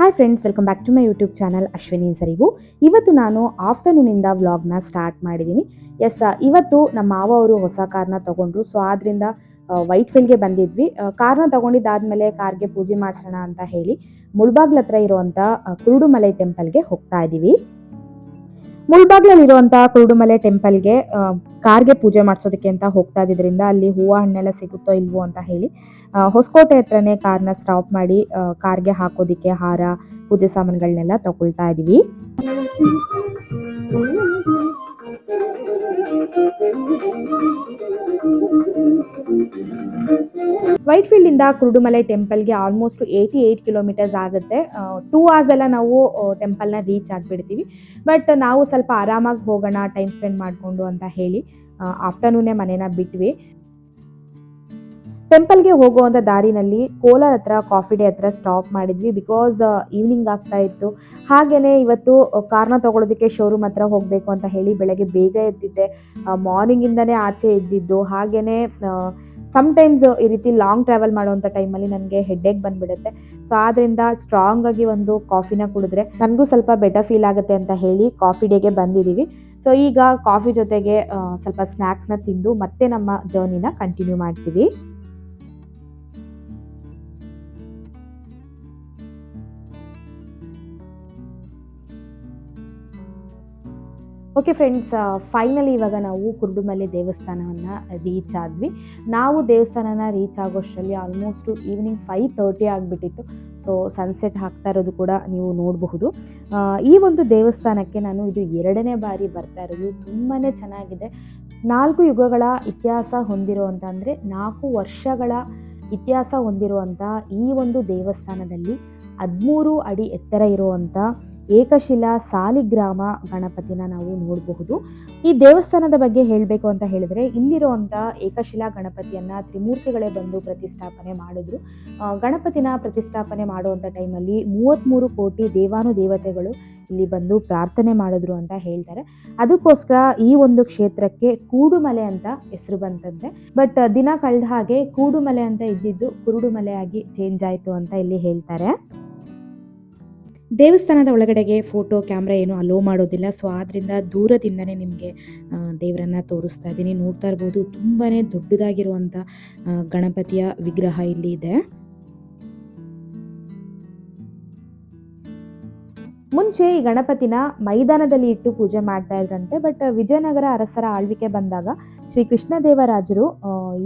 Hi friends welcome back to my YouTube channel Ashwini ಸರಿವು ಇವತ್ತು ನಾನು ಆಫ್ಟರ್ನೂನಿಂದ ವ್ಲಾಗ್ನ ಸ್ಟಾರ್ಟ್ ಮಾಡಿದ್ದೀನಿ. ಎಸ್ ಇವತ್ತು ನಮ್ಮ ಮಾವ ಅವರು ಹೊಸ ಕಾರ್ನ ತೊಗೊಂಡ್ರು. ಸೊ ಆದ್ದರಿಂದ ವೈಟ್ ಫೀಲ್ಡ್ಗೆ ಬಂದಿದ್ವಿ. ಕಾರ್ನ ತೊಗೊಂಡಿದ್ದಾದ್ಮೇಲೆ ಕಾರ್ಗೆ ಪೂಜೆ ಮಾಡಿಸೋಣ ಅಂತ ಹೇಳಿ ಮುಳ್ಬಾಗ್ಲತ್ರ ಇರುವಂಥ ಕುರುಡುಮಲೈ ಟೆಂಪಲ್ಗೆ ಹೋಗ್ತಾ ಇದ್ದೀವಿ ಮುಳ್ಬಾಗ್ಲಲ್ಲಿರುವಂಥ ಕುರುಡುಮಲೆ ಟೆಂಪಲ್ಗೆ ಕಾರ್ಗೆ ಪೂಜೆ ಮಾಡಿಸೋದಕ್ಕೆ ಅಂತ ಹೋಗ್ತಾ ಇದ್ರಿಂದ ಅಲ್ಲಿ ಹೂವು, ಹಣ್ಣೆಲ್ಲ ಸಿಗುತ್ತೋ ಇಲ್ವೋ ಅಂತ ಹೇಳಿ ಹೊಸಕೋಟೆ ಹತ್ರನೇ ಕಾರ್ನ ಸ್ಟಾಪ್ ಮಾಡಿ ಕಾರ್ಗೆ ಹಾಕೋದಿಕ್ಕೆ ಹಾರ, ಪೂಜೆ ಸಾಮಾನುಗಳನ್ನೆಲ್ಲ ತಗೊಳ್ತಾ ಇದೀವಿ ವೈಟ್ ಫೀಲ್ಡ್ ಇಂದ ಕುರುಡುಮಲೈ ಟೆಂಪಲ್ಗೆ ಆಲ್ಮೋಸ್ಟ್ ಏಯ್ಟಿ ಏಯ್ಟ್ ಕಿಲೋಮೀಟರ್ಸ್ ಆಗುತ್ತೆ ಟೂ ಅವರ್ಸ್ ಎಲ್ಲ ನಾವು ಟೆಂಪಲ್ನ ರೀಚ್ ಆಗಿಬಿಡ್ತೀವಿ. ಬಟ್ ನಾವು ಸ್ವಲ್ಪ ಆರಾಮಾಗಿ ಹೋಗೋಣ ಟೈಮ್ ಸ್ಪೆಂಡ್ ಮಾಡಿಕೊಂಡು ಅಂತ ಹೇಳಿ ಆಫ್ಟರ್ನೂನೇ ಮನೇನ ಬಿಟ್ವಿ. ಟೆಂಪಲ್ಗೆ ಹೋಗುವಂಥ ದಾರಿನಲ್ಲಿ ಕೋಲಾರ ಹತ್ರ ಕಾಫಿ ಡೇ ಹತ್ರ ಸ್ಟಾಪ್ ಮಾಡಿದ್ವಿ ಬಿಕಾಸ್ ಈವ್ನಿಂಗ್ ಆಗ್ತಾ ಇತ್ತು. ಹಾಗೆಯೇ ಇವತ್ತು ಕಾರ್ನ ತೊಗೊಳೋದಕ್ಕೆ ಶೋರೂಮ್ ಹತ್ರ ಹೋಗಬೇಕು ಅಂತ ಹೇಳಿ ಬೆಳಗ್ಗೆ ಬೇಗ ಎದ್ದಿದ್ದೆ. ಮಾರ್ನಿಂಗಿಂದನೇ ಆಚೆ ಎದ್ದಿದ್ದು. ಹಾಗೆಯೇ ಸಮ್ಟೈಮ್ಸ್ ಈ ರೀತಿ ಲಾಂಗ್ ಟ್ರಾವೆಲ್ ಮಾಡುವಂಥ ಟೈಮಲ್ಲಿ ನನಗೆ ಹೆಡ್ಡೇಕ್ ಬಂದ್ಬಿಡುತ್ತೆ. ಸೊ ಆದ್ದರಿಂದ ಸ್ಟ್ರಾಂಗ್ ಆಗಿ ಒಂದು ಕಾಫಿನ ಕುಡಿದ್ರೆ ನನಗೂ ಸ್ವಲ್ಪ ಬೆಟರ್ ಫೀಲ್ ಆಗುತ್ತೆ ಅಂತ ಹೇಳಿ ಕಾಫಿ ಡೇಗೆ ಬಂದಿದ್ದೀವಿ ಸೊ ಈಗ ಕಾಫಿ ಜೊತೆಗೆ ಸ್ವಲ್ಪ ಸ್ನ್ಯಾಕ್ಸ್ನ ತಿಂದು ಮತ್ತೆ ನಮ್ಮ ಜರ್ನಿನ ಕಂಟಿನ್ಯೂ ಮಾಡ್ತೀವಿ. ಓಕೆ ಫ್ರೆಂಡ್ಸ್ ಫೈನಲಿ ಇವಾಗ ನಾವು ಕುರುಡುಮಲೆ ದೇವಸ್ಥಾನವನ್ನು ರೀಚ್ ಆದ್ವಿ. ನಾವು ದೇವಸ್ಥಾನನ ರೀಚ್ ಆಗೋಷ್ಟರಲ್ಲಿ ಆಲ್ಮೋಸ್ಟು ಈವ್ನಿಂಗ್ ಫೈವ್ ತರ್ಟಿ ಆಗಿಬಿಟ್ಟಿತ್ತು. ಸೊ ಸನ್ಸೆಟ್ ಹಾಕ್ತಾ ಇರೋದು ಕೂಡ ನೀವು ನೋಡಬಹುದು. ಈ ಒಂದು ದೇವಸ್ಥಾನಕ್ಕೆ ನಾನು ಇದು ಎರಡನೇ ಬಾರಿ ಬರ್ತಾ ಇರೋದು. ತುಂಬಾ ಚೆನ್ನಾಗಿದೆ. ನಾಲ್ಕು ಯುಗಗಳ ಇತಿಹಾಸ ಹೊಂದಿರುವಂಥ ಅಂದರೆ ನಾಲ್ಕು ವರ್ಷಗಳ ಇತಿಹಾಸ ಹೊಂದಿರುವಂಥ ಈ ಒಂದು ದೇವಸ್ಥಾನದಲ್ಲಿ ಹದಿಮೂರು ಅಡಿ ಎತ್ತರ ಇರುವಂಥ ಏಕಶಿಲಾ ಸಾಲಿಗ್ರಾಮ ಗಣಪತಿನ ನಾವು ನೋಡಬಹುದು. ಈ ದೇವಸ್ಥಾನದ ಬಗ್ಗೆ ಹೇಳಬೇಕು ಅಂತ ಹೇಳಿದ್ರೆ ಇಲ್ಲಿರುವಂಥ ಏಕಶಿಲಾ ಗಣಪತಿಯನ್ನ ತ್ರಿಮೂರ್ತಿಗಳೇ ಬಂದು ಪ್ರತಿಷ್ಠಾಪನೆ ಮಾಡಿದ್ರು. ಗಣಪತಿನ ಪ್ರತಿಷ್ಠಾಪನೆ ಮಾಡುವಂಥ ಟೈಮಲ್ಲಿ ಮೂವತ್ತ್ಮೂರು ಕೋಟಿ ದೇವಾನು ದೇವತೆಗಳು ಇಲ್ಲಿ ಬಂದು ಪ್ರಾರ್ಥನೆ ಮಾಡಿದ್ರು ಅಂತ ಹೇಳ್ತಾರೆ. ಅದಕ್ಕೋಸ್ಕರ ಈ ಒಂದು ಕ್ಷೇತ್ರಕ್ಕೆ ಕೂಡುಮಲೆ ಅಂತ ಹೆಸರು ಬಂತಂತೆ. ಬಟ್ ದಿನ ಕಳೆದ ಹಾಗೆ ಕೂಡುಮಲೆ ಅಂತ ಇದ್ದಿದ್ದು ಕುರುಡುಮಲೆ ಆಗಿ ಚೇಂಜ್ ಆಯಿತು ಅಂತ ಇಲ್ಲಿ ಹೇಳ್ತಾರೆ. ದೇವಸ್ಥಾನದ ಒಳಗಡೆಗೆ ಫೋಟೋ, ಕ್ಯಾಮ್ರಾ ಏನು ಅಲೋ ಮಾಡೋದಿಲ್ಲ. ಸೊ ಆದ್ದರಿಂದ ದೂರದಿಂದನೇ ನಿಮಗೆ ದೇವರನ್ನ ತೋರಿಸ್ತಾ ಇದ್ದೀನಿ. ನೋಡ್ತಾ ಇರ್ಬೋದು ತುಂಬಾ ದೊಡ್ಡದಾಗಿರುವಂಥ ಗಣಪತಿಯ ವಿಗ್ರಹ ಇಲ್ಲಿ ಇದೆ. ಮುಂಚೆ ಈ ಗಣಪತಿನ ಮೈದಾನದಲ್ಲಿ ಇಟ್ಟು ಪೂಜೆ ಮಾಡ್ತಾ ಇದ್ರಂತೆ, ಬಟ್ ವಿಜಯನಗರ ಅರಸರ ಆಳ್ವಿಕೆ ಬಂದಾಗ ಶ್ರೀ ಕೃಷ್ಣದೇವರಾಜರು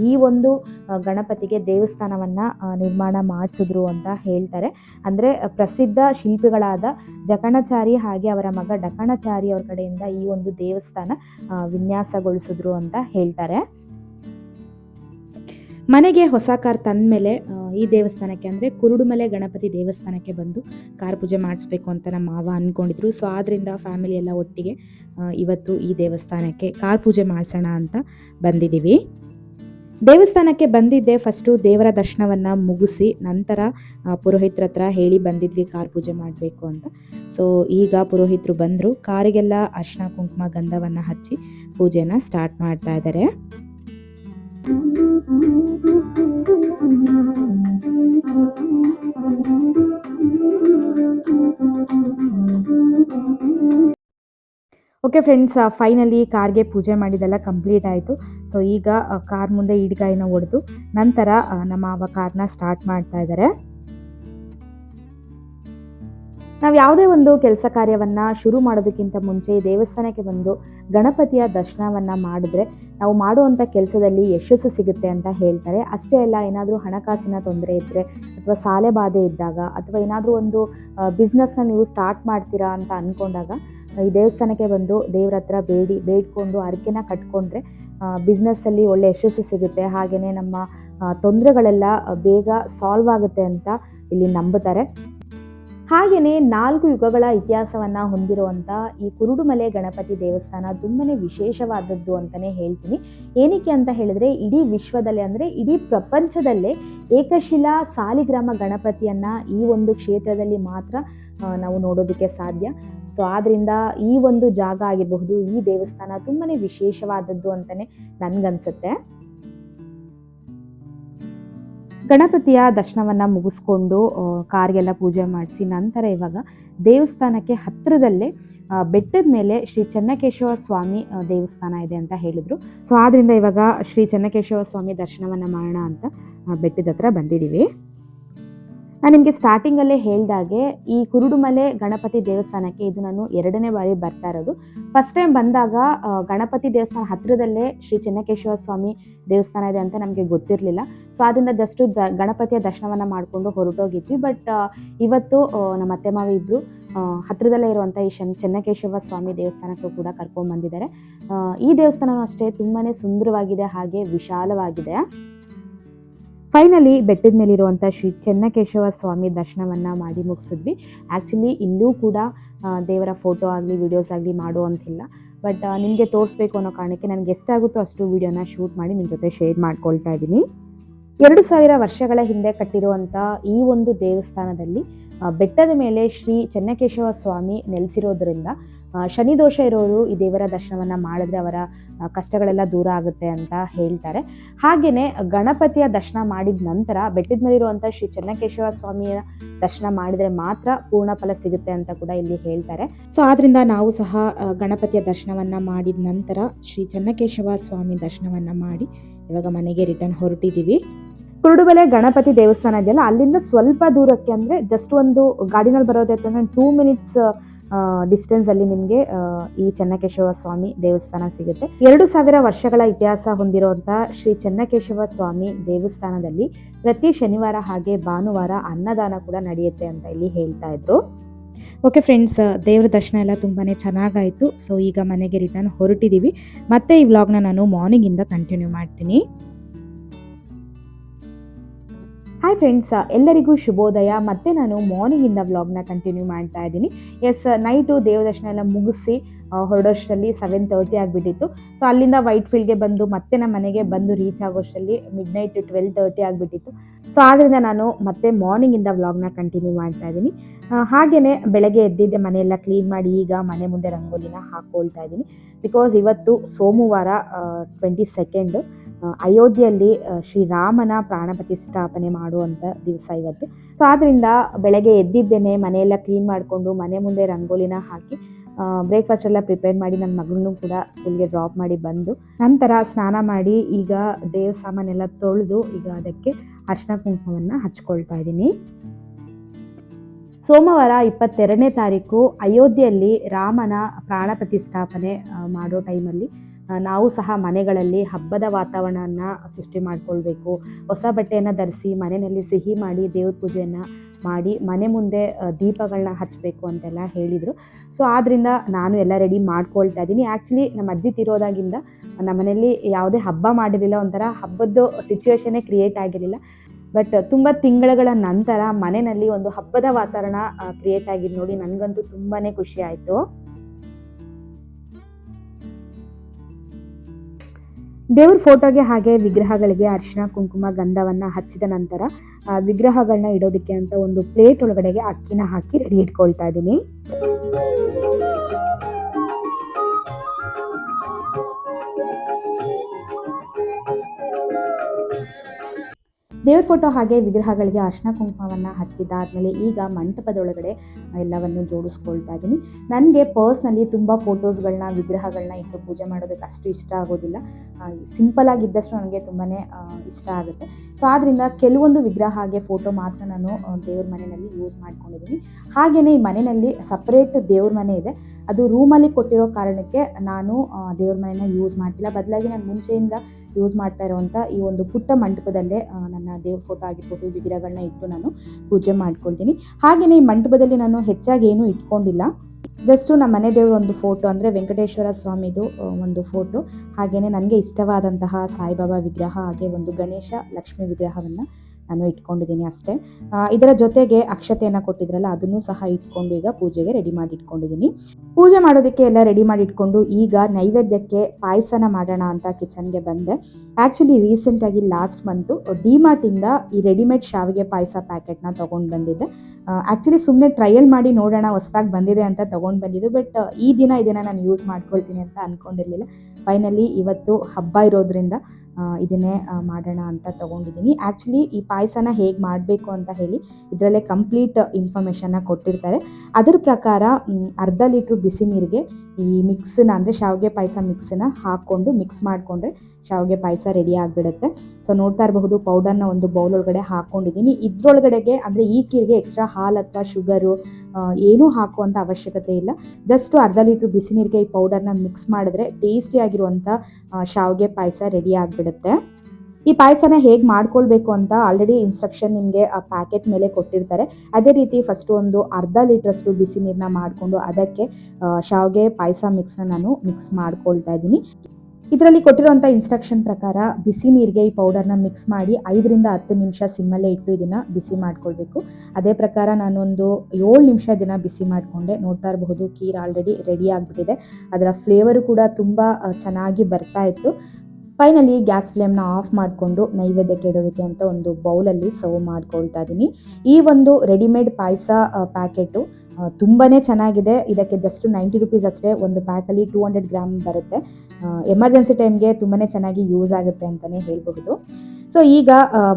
ಈ ಒಂದು ಗಣಪತಿಗೆ ದೇವಸ್ಥಾನವನ್ನ ನಿರ್ಮಾಣ ಮಾಡಿಸಿದ್ರು ಅಂತ ಹೇಳ್ತಾರೆ. ಅಂದರೆ ಪ್ರಸಿದ್ಧ ಶಿಲ್ಪಿಗಳಾದ ಜಕಣಚಾರಿ ಹಾಗೆ ಅವರ ಮಗ ಡಕಣಚಾರಿ ಅವ್ರ ಕಡೆಯಿಂದ ಈ ಒಂದು ದೇವಸ್ಥಾನ ವಿನ್ಯಾಸಗೊಳಿಸಿದ್ರು ಅಂತ ಹೇಳ್ತಾರೆ. ಮನೆಗೆ ಹೊಸ ಕಾರ್ ತಂದಮೇಲೆ ಈ ದೇವಸ್ಥಾನಕ್ಕೆ ಅಂದರೆ ಕುರುಡುಮಲೆ ಗಣಪತಿ ದೇವಸ್ಥಾನಕ್ಕೆ ಬಂದು ಕಾರ್ ಪೂಜೆ ಮಾಡಿಸ್ಬೇಕು ಅಂತ ನಮ್ಮ ಮಾವ ಅಂದ್ಕೊಂಡಿದ್ರು ಸೊ ಆದ್ದರಿಂದ ಫ್ಯಾಮಿಲಿ ಎಲ್ಲ ಒಟ್ಟಿಗೆ ಇವತ್ತು ಈ ದೇವಸ್ಥಾನಕ್ಕೆ ಕಾರ್ ಪೂಜೆ ಮಾಡಿಸೋಣ ಅಂತ ಬಂದಿದ್ದೀವಿ. ದೇವಸ್ಥಾನಕ್ಕೆ ಬಂದಿದ್ದೆ ಫಸ್ಟು ದೇವರ ದರ್ಶನವನ್ನು ಮುಗಿಸಿ ನಂತರ ಪುರೋಹಿತ್ರ ಹತ್ರ ಹೇಳಿ ಬಂದಿದ್ವಿ ಕಾರ್ ಪೂಜೆ ಮಾಡಬೇಕು ಅಂತ. ಸೊ ಈಗ ಪುರೋಹಿತರು ಬಂದರು, ಕಾರಿಗೆಲ್ಲ ಅರ್ಶಿನ, ಕುಂಕುಮ, ಗಂಧವನ್ನು ಹಚ್ಚಿ ಪೂಜೆನ ಸ್ಟಾರ್ಟ್ ಮಾಡ್ತಾ ಇದ್ದಾರೆ ಓಕೆ ಫ್ರೆಂಡ್ಸ್ ಫೈನಲಿ ಕಾರ್ಗೆ ಪೂಜೆ ಮಾಡಿದೆಲ್ಲ ಕಂಪ್ಲೀಟ್ ಆಯಿತು. ಸೊ ಈಗ ಕಾರ್ ಮುಂದೆ ಈಡ್ಗಾಯಿನ ಹೊಡೆದು ನಂತರ ನಮ್ಮ ಮಾವ ಕಾರ್ನ ಸ್ಟಾರ್ಟ್ ಮಾಡ್ತಾ ಇದ್ದಾರೆ ನಾವು ಯಾವುದೇ ಒಂದು ಕೆಲಸ ಕಾರ್ಯವನ್ನು ಶುರು ಮಾಡೋದಕ್ಕಿಂತ ಮುಂಚೆ ದೇವಸ್ಥಾನಕ್ಕೆ ಬಂದು ಗಣಪತಿಯ ದರ್ಶನವನ್ನು ಮಾಡಿದ್ರೆ ನಾವು ಮಾಡುವಂಥ ಕೆಲಸದಲ್ಲಿ ಯಶಸ್ಸು ಸಿಗುತ್ತೆ ಅಂತ ಹೇಳ್ತಾರೆ. ಅಷ್ಟೇ ಅಲ್ಲ, ಏನಾದರೂ ಹಣಕಾಸಿನ ತೊಂದರೆ ಇದ್ದರೆ ಅಥವಾ ಸಾಲೆ ಬಾಧೆ ಇದ್ದಾಗ ಅಥವಾ ಏನಾದರೂ ಒಂದು ಬಿಸ್ನೆಸ್ನ ನೀವು ಸ್ಟಾರ್ಟ್ ಮಾಡ್ತೀರಾ ಅಂತ ಅಂದ್ಕೊಂಡಾಗ ಈ ದೇವಸ್ಥಾನಕ್ಕೆ ಬಂದು ದೇವ್ರ ಹತ್ರ ಬೇಡಿ, ಬೇಡ್ಕೊಂಡು ಅರಕೆನ ಕಟ್ಕೊಂಡ್ರೆ ಬಿಸ್ನೆಸ್ಸಲ್ಲಿ ಒಳ್ಳೆ ಯಶಸ್ಸು ಸಿಗುತ್ತೆ. ಹಾಗೆಯೇ ನಮ್ಮ ತೊಂದರೆಗಳೆಲ್ಲ ಬೇಗ ಸಾಲ್ವ್ ಆಗುತ್ತೆ ಅಂತ ಇಲ್ಲಿ ನಂಬುತ್ತಾರೆ. ಹಾಗೆಯೇ ನಾಲ್ಕು ಯುಗಗಳ ಇತಿಹಾಸವನ್ನು ಹೊಂದಿರುವಂಥ ಈ ಕುರುಡುಮಲೆ ಗಣಪತಿ ದೇವಸ್ಥಾನ ತುಂಬನೇ ವಿಶೇಷವಾದದ್ದು ಅಂತಲೇ ಹೇಳ್ತೀನಿ. ಏನಕ್ಕೆ ಅಂತ ಹೇಳಿದ್ರೆ ಇಡೀ ವಿಶ್ವದಲ್ಲಿ ಅಂದರೆ ಇಡೀ ಪ್ರಪಂಚದಲ್ಲೇ ಏಕಶಿಲಾ ಸಾಲಿಗ್ರಾಮ ಗಣಪತಿಯನ್ನು ಈ ಒಂದು ಕ್ಷೇತ್ರದಲ್ಲಿ ಮಾತ್ರ ನಾವು ನೋಡೋದಕ್ಕೆ ಸಾಧ್ಯ. ಸೊ ಆದ್ದರಿಂದ ಈ ಒಂದು ಜಾಗ ಆಗಿರಬಹುದು, ಈ ದೇವಸ್ಥಾನ ತುಂಬನೇ ವಿಶೇಷವಾದದ್ದು ಅಂತಲೇ ನನಗನ್ಸುತ್ತೆ. ಗಣಪತಿಯ ದರ್ಶನವನ್ನು ಮುಗಿಸ್ಕೊಂಡು ಕಾರ್ಗೆಲ್ಲ ಪೂಜೆ ಮಾಡಿಸಿ ನಂತರ ಇವಾಗ ದೇವಸ್ಥಾನಕ್ಕೆ ಹತ್ತಿರದಲ್ಲೇ ಬೆಟ್ಟದ ಮೇಲೆ ಶ್ರೀ ಚನ್ನಕೇಶವ ಸ್ವಾಮಿ ದೇವಸ್ಥಾನ ಇದೆ ಅಂತ ಹೇಳಿದರು. ಸೊ ಆದ್ದರಿಂದ ಇವಾಗ ಶ್ರೀ ಚನ್ನಕೇಶವ ಸ್ವಾಮಿ ದರ್ಶನವನ್ನು ಮಾಡೋಣ ಅಂತ ಬೆಟ್ಟದ ಹತ್ರ ಬಂದಿದ್ದೀವಿ ನಾನು ನಿಮಗೆ ಸ್ಟಾರ್ಟಿಂಗಲ್ಲೇ ಹೇಳಿದಾಗೆ ಈ ಕುರುಡುಮಲೆ ಗಣಪತಿ ದೇವಸ್ಥಾನಕ್ಕೆ ಇದು ನಾನು ಎರಡನೇ ಬಾರಿ ಬರ್ತಾ ಇರೋದು. ಫಸ್ಟ್ ಟೈಮ್ ಬಂದಾಗ ಗಣಪತಿ ದೇವಸ್ಥಾನ ಹತ್ತಿರದಲ್ಲೇ ಶ್ರೀ ಚೆನ್ನಕೇಶವ ಸ್ವಾಮಿ ದೇವಸ್ಥಾನ ಇದೆ ಅಂತ ನಮಗೆ ಗೊತ್ತಿರಲಿಲ್ಲ. ಸೊ ಅದರಿಂದ ಜಸ್ಟ್ ದ, ಗಣಪತಿಯ ದರ್ಶನವನ್ನು ಮಾಡಿಕೊಂಡು ಹೊರಟೋಗಿದ್ವಿ. ಬಟ್ ಇವತ್ತು ನಮ್ಮ ಅತ್ತೆ ಮಾವ ಇಬ್ಬರು ಹತ್ತಿರದಲ್ಲೇ ಇರುವಂಥ ಈ ಶನ್, ಚೆನ್ನಕೇಶವ ಸ್ವಾಮಿ ದೇವಸ್ಥಾನಕ್ಕೂ ಕೂಡ ಕರ್ಕೊಂಡು ಬಂದಿದ್ದಾರೆ. ಈ ದೇವಸ್ಥಾನವೂ ಅಷ್ಟೇ ತುಂಬಾ ಸುಂದರವಾಗಿದೆ, ಹಾಗೆ ವಿಶಾಲವಾಗಿದೆ. ಫೈನಲಿ ಬೆಟ್ಟದ ಮೇಲಿರುವಂಥ ಶ್ರೀ ಚೆನ್ನಕೇಶವ ಸ್ವಾಮಿ ದರ್ಶನವನ್ನು ಮಾಡಿ ಮುಗಿಸಿದ್ವಿ. ಆ್ಯಕ್ಚುಲಿ ಇಲ್ಲೂ ಕೂಡ ದೇವರ ಫೋಟೋ ಆಗಲಿ ವೀಡಿಯೋಸ್ ಆಗಲಿ ಮಾಡುವಂತಿಲ್ಲ ಬಟ್ ನಿಮಗೆ ತೋರಿಸ್ಬೇಕು ಅನ್ನೋ ಕಾರಣಕ್ಕೆ ನನಗೆ ಎಷ್ಟಾಗುತ್ತೋ ಅಷ್ಟು ವೀಡಿಯೋನ ಶೂಟ್ ಮಾಡಿ ನಿಮ್ಮ ಜೊತೆ ಶೇರ್ ಮಾಡ್ಕೊಳ್ತಾ ಇದ್ದೀನಿ ಎರಡು ಸಾವಿರ ವರ್ಷಗಳ ಹಿಂದೆ ಕಟ್ಟಿರುವಂಥ ಈ ಒಂದು ದೇವಸ್ಥಾನದಲ್ಲಿ ಬೆಟ್ಟದ ಮೇಲೆ ಶ್ರೀ ಚೆನ್ನಕೇಶವ ಸ್ವಾಮಿ ನೆಲೆಸಿರೋದ್ರಿಂದ ಆ, ಶನಿ ದೋಷ ಇರೋರು ಈ ದೇವರ ದರ್ಶನವನ್ನು ಮಾಡಿದ್ರೆ ಅವರ ಕಷ್ಟಗಳೆಲ್ಲ ದೂರ ಆಗುತ್ತೆ ಅಂತ ಹೇಳ್ತಾರೆ. ಹಾಗೆಯೇ ಗಣಪತಿಯ ದರ್ಶನ ಮಾಡಿದ ನಂತರ ಬೆಟ್ಟದ ಮೇಲಿರುವಂಥ ಶ್ರೀ ಚೆನ್ನಕೇಶವ ಸ್ವಾಮಿಯ ದರ್ಶನ ಮಾಡಿದರೆ ಮಾತ್ರ ಪೂರ್ಣ ಫಲ ಸಿಗುತ್ತೆ ಅಂತ ಕೂಡ ಇಲ್ಲಿ ಹೇಳ್ತಾರೆ. ಸೊ ಆದ್ದರಿಂದ ನಾವು ಸಹ ಗಣಪತಿಯ ದರ್ಶನವನ್ನು ಮಾಡಿದ ನಂತರ ಶ್ರೀ ಚೆನ್ನಕೇಶವ ಸ್ವಾಮಿ ದರ್ಶನವನ್ನು ಮಾಡಿ ಇವಾಗ ಮನೆಗೆ ರಿಟರ್ನ್ ಹೊರಟಿದ್ದೀವಿ ಕುರುಡುಬಲೆ ಗಣಪತಿ ದೇವಸ್ಥಾನ ಇದೆಯಲ್ಲ, ಅಲ್ಲಿಂದ ಸ್ವಲ್ಪ ದೂರಕ್ಕೆ ಅಂದರೆ ಜಸ್ಟ್ ಒಂದು ಗಾಡಿನಲ್ಲಿ ಬರೋದೈತೆ ಟೂ ಮಿನಿಟ್ಸ್ ಡಿಸ್ಟೆನ್ಸ್ ಅಲ್ಲಿ ನಿಮಗೆ ಈ ಚೆನ್ನಕೇಶವ ಸ್ವಾಮಿ ದೇವಸ್ಥಾನ ಸಿಗುತ್ತೆ. ಎರಡು ಸಾವಿರ ವರ್ಷಗಳ ಇತಿಹಾಸ ಹೊಂದಿರುವಂಥ ಶ್ರೀ ಚೆನ್ನಕೇಶವ ಸ್ವಾಮಿ ದೇವಸ್ಥಾನದಲ್ಲಿ ಪ್ರತಿ ಶನಿವಾರ ಹಾಗೆ ಭಾನುವಾರ ಅನ್ನದಾನ ಕೂಡ ನಡೆಯುತ್ತೆ ಅಂತ ಇಲ್ಲಿ ಹೇಳ್ತಾ ಇದ್ರು. ಓಕೆ ಫ್ರೆಂಡ್ಸ್ ದೇವರ ದರ್ಶನ ಎಲ್ಲ ತುಂಬಾ ಚೆನ್ನಾಗಾಯಿತು. ಸೊ ಈಗ ಮನೆಗೆ ರಿಟರ್ನ್ ಹೊರಟಿದ್ದೀವಿ ಮತ್ತೆ ಈ ವ್ಲಾಗ್ನ ನಾನು ಮಾರ್ನಿಂಗಿಂದ ಕಂಟಿನ್ಯೂ ಮಾಡ್ತೀನಿ. ಹಾಯ್ ಫ್ರೆಂಡ್ಸ್ ಎಲ್ಲರಿಗೂ ಶುಭೋದಯ. ಮತ್ತೆ ನಾನು ಮಾರ್ನಿಂಗಿಂದ ವ್ಲಾಗ್ನ ಕಂಟಿನ್ಯೂ ಮಾಡ್ತಾ ಇದ್ದೀನಿ. ಎಸ್ ನೈಟು ದೇವದರ್ಶನ ಎಲ್ಲ ಮುಗಿಸಿ ಹೊರಡೋಷ್ಟರಲ್ಲಿ ಸೆವೆನ್ ತರ್ಟಿ ಆಗಿಬಿಟ್ಟಿತ್ತು. ಸೊ ಅಲ್ಲಿಂದ ವೈಟ್ ಫೀಲ್ಡ್ಗೆ ಬಂದು ಮತ್ತೆ ನಮ್ಮ ಮನೆಗೆ ಬಂದು ರೀಚ್ ಆಗೋಷ್ಟರಲ್ಲಿ ಮಿಡ್ ನೈಟ್ ಟ್ವೆಲ್ ತರ್ಟಿ ಆಗಿಬಿಟ್ಟಿತ್ತು. ಸೊ ಆದ್ದರಿಂದ ನಾನು ಮತ್ತೆ ಮಾರ್ನಿಂಗಿಂದ ವ್ಲಾಗ್ನ ಕಂಟಿನ್ಯೂ ಮಾಡ್ತಾ ಇದ್ದೀನಿ. ಹಾಗೆಯೇ ಬೆಳಗ್ಗೆ ಎದ್ದಿದ್ದೆ, ಮನೆಯೆಲ್ಲ ಕ್ಲೀನ್ ಮಾಡಿ ಈಗ ಮನೆ ಮುಂದೆ ರಂಗೋಲಿನ ಹಾಕ್ಕೊಳ್ತಾ ಇದ್ದೀನಿ. ಬಿಕಾಸ್ ಇವತ್ತು ಸೋಮವಾರ ಟ್ವೆಂಟಿ ಸೆಕೆಂಡು ಅಯೋಧ್ಯೆಯಲ್ಲಿ ಶ್ರೀರಾಮನ ಪ್ರಾಣ ಪ್ರತಿಷ್ಠಾಪನೆ ಮಾಡುವಂಥ ದಿವಸ ಇವತ್ತು. ಸೊ ಆದ್ದರಿಂದ ಬೆಳಗ್ಗೆ ಎದ್ದಿದ್ದೇನೆ, ಮನೆಯೆಲ್ಲ ಕ್ಲೀನ್ ಮಾಡಿಕೊಂಡು ಮನೆ ಮುಂದೆ ರಂಗೋಲಿನ ಹಾಕಿ ಬ್ರೇಕ್ಫಾಸ್ಟ್ ಎಲ್ಲ ಪ್ರಿಪೇರ್ ಮಾಡಿ ನನ್ನ ಮಗಳನ್ನೂ ಕೂಡ ಸ್ಕೂಲ್ಗೆ ಡ್ರಾಪ್ ಮಾಡಿ ಬಂದು, ನಂತರ ಸ್ನಾನ ಮಾಡಿ ಈಗ ದೇವ ಸಾಮಾನೆಲ್ಲ ತೊಳೆದು ಈಗ ಅದಕ್ಕೆ ಅರ್ಶಿನ ಕುಂಕುಮವನ್ನು ಹಚ್ಕೊಳ್ತಾ ಇದ್ದೀನಿ. ಸೋಮವಾರ ಇಪ್ಪತ್ತೆರಡನೇ ತಾರೀಕು ಅಯೋಧ್ಯೆಯಲ್ಲಿ ರಾಮನ ಪ್ರಾಣ ಪ್ರತಿಷ್ಠಾಪನೆ ಮಾಡೋ ಟೈಮಲ್ಲಿ ನಾವು ಸಹ ಮನೆಗಳಲ್ಲಿ ಹಬ್ಬದ ವಾತಾವರಣನ ಸೃಷ್ಟಿ ಮಾಡಿಕೊಳ್ಬೇಕು. ಹೊಸ ಬಟ್ಟೆಯನ್ನು ಧರಿಸಿ ಮನೆಯಲ್ಲಿ ಸಿಹಿ ಮಾಡಿ ದೇವ್ರ ಪೂಜೆಯನ್ನು ಮಾಡಿ ಮನೆ ಮುಂದೆ ದೀಪಗಳನ್ನ ಹಚ್ಚಬೇಕು ಅಂತೆಲ್ಲ ಹೇಳಿದರು. ಸೊ ಆದ್ದರಿಂದ ನಾನು ಎಲ್ಲ ರೆಡಿ ಮಾಡ್ಕೊಳ್ತಾ ಇದ್ದೀನಿ. ಆ್ಯಕ್ಚುಲಿ ನಮ್ಮ ಅಜ್ಜಿ ತಿರೋದಾಗಿಂದ ನಮ್ಮ ಮನೆಯಲ್ಲಿ ಯಾವುದೇ ಹಬ್ಬ ಮಾಡಿರಲಿಲ್ಲ. ಒಂಥರ ಹಬ್ಬದ ಸಿಚುವೇಷನ್ನೇ ಕ್ರಿಯೇಟ್ ಆಗಿರಲಿಲ್ಲ. ಬಟ್ ತುಂಬ ತಿಂಗಳುಗಳ ನಂತರ ಮನೆಯಲ್ಲಿ ಒಂದು ಹಬ್ಬದ ವಾತಾವರಣ ಕ್ರಿಯೇಟ್ ಆಗಿದ್ದು ನೋಡಿ ನನಗಂತೂ ತುಂಬಾ ಖುಷಿ ಆಯಿತು. ದೇವ್ರ ಫೋಟೋಗೆ ಹಾಗೆ ವಿಗ್ರಹಗಳಿಗೆ ಅರಿಶಿನ, ಕುಂಕುಮ, ಗಂಧವನ್ನು ಹಚ್ಚಿದ ನಂತರ ವಿಗ್ರಹಗಳನ್ನ ಇಡೋದಕ್ಕೆ ಅಂತ ಒಂದು ಪ್ಲೇಟ್ ಒಳಗಡೆಗೆ ಅಕ್ಕಿನ ಹಾಕಿ ರೆಡಿ ಇಟ್ಕೊಳ್ತಾ ಇದ್ದೀನಿ. ದೇವ್ರ ಫೋಟೋ ಹಾಗೆ ವಿಗ್ರಹಗಳಿಗೆ ಅರ್ಶನ ಕುಂಕುಮವನ್ನು ಹಚ್ಚಿದ್ದಾದಮೇಲೆ ಈಗ ಮಂಟಪದೊಳಗಡೆ ಎಲ್ಲವನ್ನು ಜೋಡಿಸ್ಕೊಳ್ತಾ ಇದ್ದೀನಿ. ನನಗೆ ಪರ್ಸ್ನಲ್ಲಿ ತುಂಬ ಫೋಟೋಸ್ಗಳನ್ನ ವಿಗ್ರಹಗಳನ್ನ ಇಟ್ಟು ಪೂಜೆ ಮಾಡೋದಕ್ಕೆ ಅಷ್ಟು ಇಷ್ಟ ಆಗೋದಿಲ್ಲ. ಸಿಂಪಲ್ ಆಗಿದ್ದಷ್ಟು ನನಗೆ ತುಂಬಾ ಇಷ್ಟ ಆಗುತ್ತೆ. ಸೊ ಆದ್ದರಿಂದ ಕೆಲವೊಂದು ವಿಗ್ರಹ ಹಾಗೆ ಫೋಟೋ ಮಾತ್ರ ನಾನು ದೇವ್ರ ಮನೆಯಲ್ಲಿ ಯೂಸ್ ಮಾಡ್ಕೊಂಡಿದ್ದೀನಿ ಹಾಗೆಯೇ ಈ ಮನೆಯಲ್ಲಿ ಸಪ್ರೇಟ್ ದೇವ್ರ ಮನೆ ಇದೆ. ಅದು ರೂಮಲ್ಲಿ ಕೊಟ್ಟಿರೋ ಕಾರಣಕ್ಕೆ ನಾನು ದೇವ್ರ ಮನೆನ ಯೂಸ್ ಮಾಡ್ತಿಲ್ಲ. ಬದಲಾಗಿ ನಾನು ಮುಂಚೆಯಿಂದ ಯೂಸ್ ಮಾಡ್ತಾ ಇರುವಂಥ ಈ ಒಂದು ಪುಟ್ಟ ಮಂಟಪದಲ್ಲೇ ನನ್ನ ದೇವ್ರ ಫೋಟೋ ಆಗಿರ್ಬೋದು ವಿಗ್ರಹಗಳನ್ನ ಇಟ್ಟು ನಾನು ಪೂಜೆ ಮಾಡ್ಕೊಳ್ತೀನಿ. ಹಾಗೆಯೇ ಈ ಮಂಟಪದಲ್ಲಿ ನಾನು ಹೆಚ್ಚಾಗಿ ಏನೂ ಇಟ್ಕೊಂಡಿಲ್ಲ. ಜಸ್ಟು ನಮ್ಮ ಮನೆ ದೇವ್ರ ಒಂದು ಫೋಟೋ ಅಂದರೆ ವೆಂಕಟೇಶ್ವರ ಸ್ವಾಮಿದು ಒಂದು ಫೋಟೋ ಹಾಗೆಯೇ ನನಗೆ ಇಷ್ಟವಾದಂತಹ ಸಾಯಿಬಾಬಾ ವಿಗ್ರಹ ಹಾಗೆ ಒಂದು ಗಣೇಶ ಲಕ್ಷ್ಮಿ ವಿಗ್ರಹವನ್ನು ನಾನು ಇಟ್ಕೊಂಡಿದ್ದೀನಿ ಅಷ್ಟೇ. ಇದರ ಜೊತೆಗೆ ಅಕ್ಷತೆಯನ್ನು ಕೊಟ್ಟಿದ್ರಲ್ಲ, ಅದನ್ನು ಸಹ ಇಟ್ಕೊಂಡು ಈಗ ಪೂಜೆಗೆ ರೆಡಿ ಮಾಡಿ ಇಟ್ಕೊಂಡಿದ್ದೀನಿ ಪೂಜೆ ಮಾಡೋದಕ್ಕೆ ಎಲ್ಲ ರೆಡಿ ಮಾಡಿ ಇಟ್ಕೊಂಡು ಈಗ ನೈವೇದ್ಯಕ್ಕೆ ಪಾಯಸನ ಮಾಡೋಣ ಅಂತ ಕಿಚನ್ಗೆ ಬಂದೆ. ಆ್ಯಕ್ಚುಲಿ ರೀಸೆಂಟಾಗಿ ಲಾಸ್ಟ್ ಮಂತು ಡಿಮಾರ್ಟಿಂದ ಈ ರೆಡಿಮೇಡ್ ಶಾವಿಗೆ ಪಾಯಸ ಪ್ಯಾಕೆಟ್ನ ತೊಗೊಂಡು ಬಂದಿದ್ದೆ. ಆ್ಯಕ್ಚುಲಿ ಸುಮ್ಮನೆ ಟ್ರಯಲ್ ಮಾಡಿ ನೋಡೋಣ ಹೊಸ್ದಾಗಿ ಬಂದಿದೆ ಅಂತ ತೊಗೊಂಡು ಬಂದಿದ್ದು ಬಟ್ ಈ ದಿನ ಇದನ್ನು ನಾನು ಯೂಸ್ ಮಾಡ್ಕೊಳ್ತೀನಿ ಅಂತ ಅಂದ್ಕೊಂಡಿರಲಿಲ್ಲ ಫೈನಲಿ ಇವತ್ತು ಹಬ್ಬ ಇರೋದ್ರಿಂದ ಇದನ್ನೇ ಮಾಡೋಣ ಅಂತ ತೊಗೊಂಡಿದ್ದೀನಿ. ಆ್ಯಕ್ಚುಲಿ ಈ ಪಾಯಸನ ಹೇಗೆ ಮಾಡಬೇಕು ಅಂತ ಹೇಳಿ ಇದರಲ್ಲೇ ಕಂಪ್ಲೀಟ್ ಇನ್ಫಾರ್ಮೇಷನ್ನ ಕೊಟ್ಟಿರ್ತಾರೆ. ಅದರ ಪ್ರಕಾರ ಅರ್ಧ ಲೀಟ್ರ್ ಬಿಸಿ ನೀರಿಗೆ ಈ ಮಿಕ್ಸನ್ನ ಅಂದರೆ, ಶಾವಿಗೆ ಪಾಯಸ ಮಿಕ್ಸನ್ನ ಹಾಕ್ಕೊಂಡು ಮಿಕ್ಸ್ ಮಾಡಿಕೊಂಡ್ರೆ ಶಾವಿಗೆ ಪಾಯಸ ರೆಡಿ ಆಗಿಬಿಡುತ್ತೆ. ಸೊ ನೋಡ್ತಾ ಇರಬಹುದು ಪೌಡರ್ನ ಒಂದು ಬೌಲ್ ಒಳಗಡೆ ಹಾಕೊಂಡಿದ್ದೀನಿ. ಇದ್ರೊಳಗಡೆಗೆ ಅಂದರೆ ಈ ಕೀರಿಗೆ ಎಕ್ಸ್ಟ್ರಾ ಹಾಲು ಅಥವಾ ಶುಗರು ಏನೂ ಹಾಕುವಂಥ ಅವಶ್ಯಕತೆ ಇಲ್ಲ. ಜಸ್ಟ್ ಅರ್ಧ ಲೀಟ್ರ್ ಬಿಸಿ ನೀರಿಗೆ ಈ ಪೌಡರ್ನ ಮಿಕ್ಸ್ ಮಾಡಿದ್ರೆ ಟೇಸ್ಟಿಯಾಗಿರುವಂಥ ಶಾವಿಗೆ ಪಾಯಸ ರೆಡಿ ಆಗಿಬಿಡುತ್ತೆ. ಈ ಪಾಯಸನ ಹೇಗೆ ಮಾಡ್ಕೊಳ್ಬೇಕು ಅಂತ ಆಲ್ರೆಡಿ ಇನ್ಸ್ಟ್ರಕ್ಷನ್ ನಿಮಗೆ, ಆ ಪ್ಯಾಕೆಟ್ ಮೇಲೆ ಕೊಟ್ಟಿರ್ತಾರೆ. ಅದೇ ರೀತಿ ಫಸ್ಟು ಒಂದು ಅರ್ಧ ಲೀಟ್ರಷ್ಟು ಬಿಸಿ ನೀರನ್ನ ಮಾಡಿಕೊಂಡು ಅದಕ್ಕೆ ಶಾವಿಗೆ ಪಾಯಸ ಮಿಕ್ಸ್ನ ನಾನು ಮಿಕ್ಸ್ ಮಾಡ್ಕೊಳ್ತಾ ಇದ್ದೀನಿ. ಇದರಲ್ಲಿ ಕೊಟ್ಟಿರುವಂಥ ಇನ್ಸ್ಟ್ರಕ್ಷನ್ ಪ್ರಕಾರ ಬಿಸಿ ನೀರಿಗೆ ಈ ಪೌಡರ್ನ ಮಿಕ್ಸ್ ಮಾಡಿ ಐದರಿಂದ ಹತ್ತು ನಿಮಿಷ ಸಿಮ್ಮಲ್ಲೇ ಇಟ್ಟು ಇದನ್ನು ಬಿಸಿ ಮಾಡ್ಕೊಳ್ಬೇಕು. ಅದೇ ಪ್ರಕಾರ ನಾನೊಂದು ಏಳು ನಿಮಿಷ ದಿನ ಬಿಸಿ ಮಾಡಿಕೊಂಡೆ. ನೋಡ್ತಾ ಇರಬಹುದು ಕೀರ್ ಆಲ್ರೆಡಿ ರೆಡಿ ಆಗಿಬಿಟ್ಟಿದೆ. ಅದರ ಫ್ಲೇವರು ಕೂಡ ತುಂಬ ಚೆನ್ನಾಗಿ ಬರ್ತಾ ಇತ್ತು. ಫೈನಲಿ ಗ್ಯಾಸ್ ಫ್ಲೇಮ್ನ ಆಫ್ ಮಾಡಿಕೊಂಡು ನೈವೇದ್ಯಕ್ಕೆ ಇಡೋದಕ್ಕೆ ಅಂತ ಒಂದು ಬೌಲಲ್ಲಿ ಸರ್ವ್ ಮಾಡ್ಕೊಳ್ತಾ ಇದ್ದೀನಿ ಈ ಒಂದು ರೆಡಿಮೇಡ್ ಪಾಯಸ ಪ್ಯಾಕೆಟು ತುಂಬಾ ಚೆನ್ನಾಗಿದೆ. ಇದಕ್ಕೆ ಜಸ್ಟ್ ನೈಂಟಿ ರುಪೀಸ್ ಅಷ್ಟೇ. ಒಂದು ಪ್ಯಾಕಲ್ಲಿ ಟೂ ಹಂಡ್ರೆಡ್ ಗ್ರಾಮ್ ಬರುತ್ತೆ. ಎಮರ್ಜೆನ್ಸಿ ಟೈಮ್ಗೆ ತುಂಬಾ ಚೆನ್ನಾಗಿ ಯೂಸ್ ಆಗುತ್ತೆ ಅಂತಲೇ ಹೇಳಬಹುದು. ಸೊ ಈಗ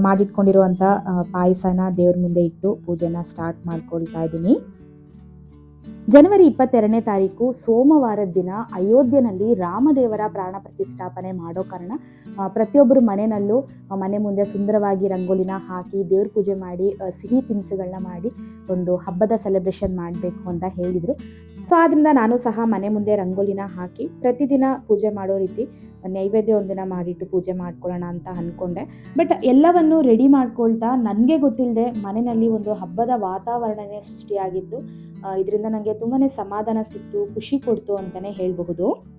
ಮಾಡಿಟ್ಕೊಂಡಿರುವಂಥ ಪಾಯಸನ ದೇವ್ರ ಮುಂದೆ ಇಟ್ಟು ಪೂಜೆನ ಸ್ಟಾರ್ಟ್ ಮಾಡ್ಕೊಳ್ತಾ ಇದ್ದೀನಿ. ಜನವರಿ ಇಪ್ಪತ್ತೆರಡನೇ ತಾರೀಕು ಸೋಮವಾರದ ದಿನ ಅಯೋಧ್ಯೆಯಲ್ಲಿ ರಾಮದೇವರ ಪ್ರಾಣ ಪ್ರತಿಷ್ಠಾಪನೆ ಮಾಡೋ ಕಾರಣ ಪ್ರತಿಯೊಬ್ಬರು ಮನೆಯಲ್ಲೂ ಮನೆ ಮುಂದೆ ಸುಂದರವಾಗಿ ರಂಗೋಲಿನ ಹಾಕಿ ದೇವ್ರ ಪೂಜೆ ಮಾಡಿ ಸಿಹಿ ತಿನಿಸುಗಳನ್ನ ಮಾಡಿ ಒಂದು ಹಬ್ಬದ ಸೆಲೆಬ್ರೇಷನ್ ಮಾಡಬೇಕು ಅಂತ ಹೇಳಿದರು. ಸೊ ಆದ್ದರಿಂದ ನಾನು ಸಹ ಮನೆ ಮುಂದೆ ರಂಗೋಲಿನ ಹಾಕಿ ಪ್ರತಿದಿನ ಪೂಜೆ ಮಾಡೋ ರೀತಿ ನೈವೇದ್ಯ ಒಂದಿನ ಮಾಡಿಟ್ಟು ಪೂಜೆ ಮಾಡ್ಕೊಳ್ಳೋಣ ಅಂತ ಅಂದ್ಕೊಂಡೆ ಬಟ್ ಎಲ್ಲವನ್ನು ರೆಡಿ ಮಾಡ್ಕೊಳ್ತಾ ನನಗೆ ಗೊತ್ತಿಲ್ಲದೆ ಮನೆಯಲ್ಲಿ ಒಂದು ಹಬ್ಬದ ವಾತಾವರಣವೇ ಸೃಷ್ಟಿಯಾಗಿತ್ತು ಇದರಿಂದ ನನಗೆ ತುಂಬಾ ಸಮಾಧಾನ ಸಿಕ್ತು, ಖುಷಿ ಕೊಡ್ತು ಅಂತಲೇ ಹೇಳಬಹುದು.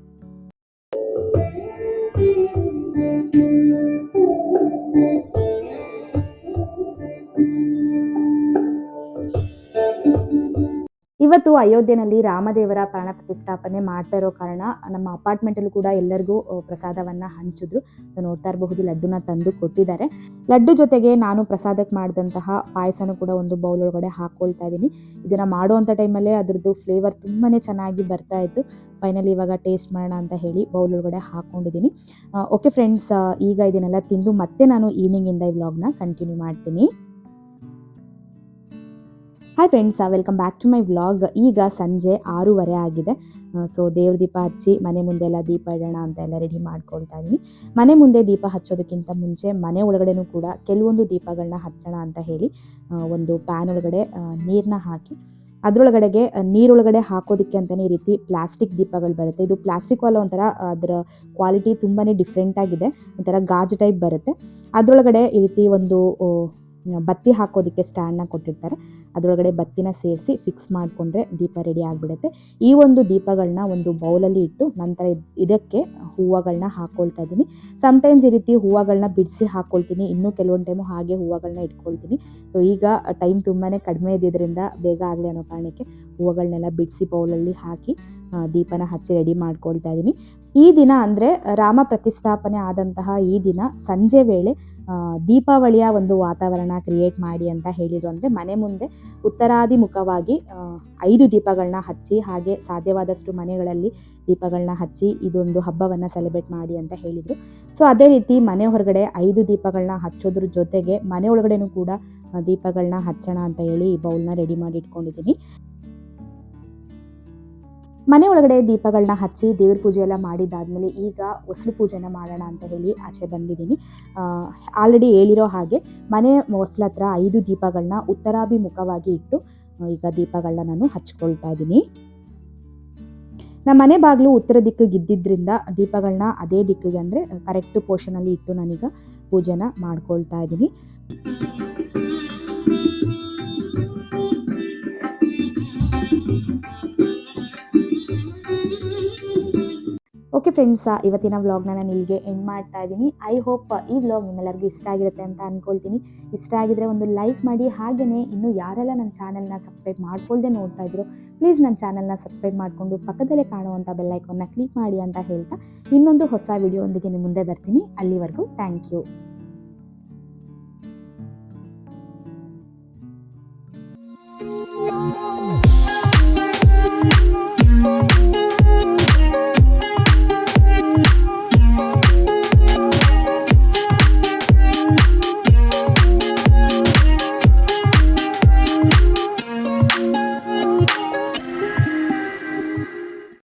ಇವತ್ತು ಅಯೋಧ್ಯೆಯಲ್ಲಿ ರಾಮದೇವರ ಪ್ರಾಣ ಪ್ರತಿಷ್ಠಾಪನೆ ಮಾಡ್ತಾ ಇರೋ ಕಾರಣ ನಮ್ಮ ಅಪಾರ್ಟ್ಮೆಂಟಲ್ಲೂ ಕೂಡ ಎಲ್ಲರಿಗೂ ಪ್ರಸಾದವನ್ನು ಹಂಚಿದ್ರು. ನೋಡ್ತಾ ಇರಬಹುದು, ಲಡ್ಡುನ ತಂದು ಕೊಟ್ಟಿದ್ದಾರೆ. ಲಡ್ಡು ಜೊತೆಗೆ ನಾನು ಪ್ರಸಾದಕ್ಕೆ ಮಾಡಿದಂತಹ ಪಾಯಸನೂ ಕೂಡ ಒಂದು ಬೌಲ್ ಒಳಗಡೆ ಹಾಕ್ಕೊಳ್ತಾ ಇದ್ದೀನಿ. ಇದನ್ನು ಮಾಡುವಂಥ ಟೈಮಲ್ಲೇ ಅದ್ರದ್ದು ಫ್ಲೇವರ್ ತುಂಬಾ ಚೆನ್ನಾಗಿ ಬರ್ತಾ ಇತ್ತು. ಫೈನಲಿ ಇವಾಗ ಟೇಸ್ಟ್ ಮಾಡೋಣ ಅಂತ ಹೇಳಿ ಬೌಲ್ ಒಳಗಡೆ ಹಾಕೊಂಡಿದ್ದೀನಿ. ಓಕೆ ಫ್ರೆಂಡ್ಸ್ ಈಗ ಇದನ್ನೆಲ್ಲ ತಿಂದು ಮತ್ತೆ ನಾನು ಈವ್ನಿಂಗಿಂದ ಈ ವ್ಲಾಗ್ನ ಕಂಟಿನ್ಯೂ ಮಾಡ್ತೀನಿ. Hi friends welcome back to my vlog ಈಗ ಸಂಜೆ ಆರೂವರೆ ಆಗಿದೆ. ಸೊ ದೇವ್ರ ದೀಪ ಹಚ್ಚಿ, ಮನೆ ಮುಂದೆ ಎಲ್ಲ ದೀಪ ಇಡೋಣ ಅಂತ ಎಲ್ಲ ರೆಡಿ ಮಾಡ್ಕೊಳ್ತಾ ಇದ್ದೀನಿ. ಮನೆ ಮುಂದೆ ದೀಪ ಹಚ್ಚೋದಕ್ಕಿಂತ ಮುಂಚೆ ಮನೆ ಒಳಗಡೆನೂ ಕೂಡ ಕೆಲವೊಂದು ದೀಪಗಳನ್ನ ಹಚ್ಚೋಣ ಅಂತ ಹೇಳಿ ಒಂದು ಪ್ಯಾನ್ ಒಳಗಡೆ ನೀರನ್ನ ಹಾಕಿ, ಅದರೊಳಗಡೆಗೆ ನೀರೊಳಗಡೆ ಹಾಕೋದಕ್ಕೆ ಅಂತಲೇ ಈ ರೀತಿ ಪ್ಲಾಸ್ಟಿಕ್ ದೀಪಗಳು ಬರುತ್ತೆ. ಇದು ಪ್ಲಾಸ್ಟಿಕ್ ಅಲ್ಲ ಒಂಥರ ಅದರ ಕ್ವಾಲಿಟಿ ತುಂಬಾ ಡಿಫ್ರೆಂಟಾಗಿದೆ ಒಂಥರ ಗಾಜು ಟೈಪ್ ಬರುತ್ತೆ. ಅದರೊಳಗಡೆ ಈ ರೀತಿ ಒಂದು ಬತ್ತಿ ಹಾಕೋದಕ್ಕೆ ಸ್ಟ್ಯಾಂಡ್ನ ಕೊಟ್ಟಿರ್ತಾರೆ. ಅದರೊಳಗಡೆ ಬತ್ತಿನ ಸೇರಿಸಿ ಫಿಕ್ಸ್ ಮಾಡಿಕೊಂಡ್ರೆ ದೀಪ ರೆಡಿ ಆಗಿಬಿಡುತ್ತೆ. ಈ ಒಂದು ದೀಪಗಳನ್ನ ಒಂದು ಬೌಲಲ್ಲಿ ಇಟ್ಟು ನಂತರ ಇದ್- ಇದಕ್ಕೆ ಹೂವುಗಳನ್ನ ಹಾಕ್ಕೊಳ್ತಾ ಇದ್ದೀನಿ. ಸಮ್ಟೈಮ್ಸ್ ಈ ರೀತಿ ಹೂವುಗಳನ್ನ ಬಿಡಿಸಿ ಹಾಕ್ಕೊಳ್ತೀನಿ ಇನ್ನೂ ಕೆಲವೊಂದು ಟೈಮು ಹಾಗೆ ಹೂವುಗಳನ್ನ ಇಟ್ಕೊಳ್ತೀನಿ. ಸೊ ಈಗ ಟೈಮ್ ತುಂಬಾ ಕಡಿಮೆ ಇದ್ದಿದ್ದರಿಂದ ಬೇಗ ಆಗಲಿ ಅನ್ನೋ ಕಾರಣಕ್ಕೆ ಹೂವುಗಳನ್ನೆಲ್ಲ ಬಿಡಿಸಿ ಬೌಲಲ್ಲಿ ಹಾಕಿ ದೀಪನ ಹಚ್ಚಿ ರೆಡಿ ಮಾಡ್ಕೊಳ್ತಾ ಇದ್ದೀನಿ. ಈ ದಿನ ಅಂದರೆ ರಾಮ ಪ್ರತಿಷ್ಠಾಪನೆ ಆದಂತಹ ಈ ದಿನ ಸಂಜೆ ವೇಳೆ ದೀಪಾವಳಿಯ ಒಂದು ವಾತಾವರಣ ಕ್ರಿಯೇಟ್ ಮಾಡಿ ಅಂತ ಹೇಳಿದ್ರು ಅಂದರೆ ಮನೆ ಮುಂದೆ ಉತ್ತರಾದಿಮುಖವಾಗಿ ಆ, ಐದು ದೀಪಗಳನ್ನ ಹಚ್ಚಿ ಹಾಗೆ ಸಾಧ್ಯವಾದಷ್ಟು ಮನೆಗಳಲ್ಲಿ ದೀಪಗಳನ್ನ ಹಚ್ಚಿ ಇದೊಂದು ಹಬ್ಬವನ್ನು ಸೆಲೆಬ್ರೇಟ್ ಮಾಡಿ ಅಂತ ಹೇಳಿದರು. ಸೊ ಅದೇ ರೀತಿ ಮನೆ ಹೊರಗಡೆ ಐದು ದೀಪಗಳನ್ನ ಹಚ್ಚೋದ್ರ ಜೊತೆಗೆ ಮನೆ ಒಳಗಡೆನೂ ಕೂಡ ದೀಪಗಳನ್ನ ಹಚ್ಚೋಣ ಅಂತ ಹೇಳಿ ಈ ಬೌಲ್ನ ರೆಡಿ ಮಾಡಿ ಇಟ್ಕೊಂಡಿದ್ದೀನಿ. ಮನೆ ಒಳಗಡೆ ದೀಪಗಳನ್ನ ಹಚ್ಚಿ ದೇವ್ರ ಪೂಜೆ ಎಲ್ಲ ಮಾಡಿದ್ದಾದ್ಮೇಲೆ ಈಗ ಹೊಸಲು ಪೂಜೆನ ಮಾಡೋಣ ಅಂತ ಹೇಳಿ ಆಚೆ ಬಂದಿದ್ದೀನಿ. ಆಲ್ರೆಡಿ ಹೇಳಿರೋ ಹಾಗೆ ಮನೆ ಹೊಸ್ಲ ಹತ್ರ ಐದು ದೀಪಗಳನ್ನ ಉತ್ತರಾಭಿಮುಖವಾಗಿ ಇಟ್ಟು ಈಗ ದೀಪಗಳನ್ನ ನಾನು ಹಚ್ಕೊಳ್ತಾ ಇದ್ದೀನಿ. ನಮ್ಮ ಮನೆ ಬಾಗಿಲು ಉತ್ತರ ದಿಕ್ಕಿಗೆ ಇದ್ದಿದ್ದರಿಂದ ದೀಪಗಳನ್ನ ಅದೇ ದಿಕ್ಕಿಗೆ ಅಂದರೆ ಕರೆಕ್ಟ್ ಪೋರ್ಷನಲ್ಲಿ ಇಟ್ಟು ನಾನೀಗ ಪೂಜೆನ ಮಾಡ್ಕೊಳ್ತಾ ಇದ್ದೀನಿ. ಫ್ರೆಂಡ್ಸ್ ಇವತ್ತಿನ ವ್ಲಾಗ್ನ ನಾನು ಇಲ್ಲಿಗೆ ಎಂಡ್ ಮಾಡ್ತಾ ಇದ್ದೀನಿ. ಐ ಹೋಪ್ ಈ ವ್ಲಾಗ್ ನಿಮ್ಮೆಲ್ಲರಿಗೂ ಇಷ್ಟ ಆಗಿರುತ್ತೆ ಅಂತ ಅಂದ್ಕೊಳ್ತೀನಿ ಇಷ್ಟ ಆಗಿದ್ರೆ ಒಂದು ಲೈಕ್ ಮಾಡಿ ಹಾಗೆಯೇ ಇನ್ನು ಯಾರೆಲ್ಲ ನನ್ನ ಚಾನಲ್ನ ಸಬ್ಸ್ಕ್ರೈಬ್ ಮಾಡ್ಕೊಳ್ದೆ ನೋಡ್ತಾ ಇದ್ರು ಪ್ಲೀಸ್ ನನ್ನ ಚಾನಲ್ನ ಸಬ್ಸ್ಕ್ರೈಬ್ ಮಾಡಿಕೊಂಡು ಪಕ್ಕದಲ್ಲೇ ಕಾಣುವಂಥ ಬೆಲ್ಲೈಕನ್ನ ಕ್ಲಿಕ್ ಮಾಡಿ ಅಂತ ಹೇಳ್ತಾ ಇನ್ನೊಂದು ಹೊಸ ವಿಡಿಯೋ ಒಂದಿಗೆ ನಿಮ್ಮ ಮುಂದೆ ಬರ್ತೀನಿ. ಅಲ್ಲಿವರೆಗೂ ಥ್ಯಾಂಕ್ ಯು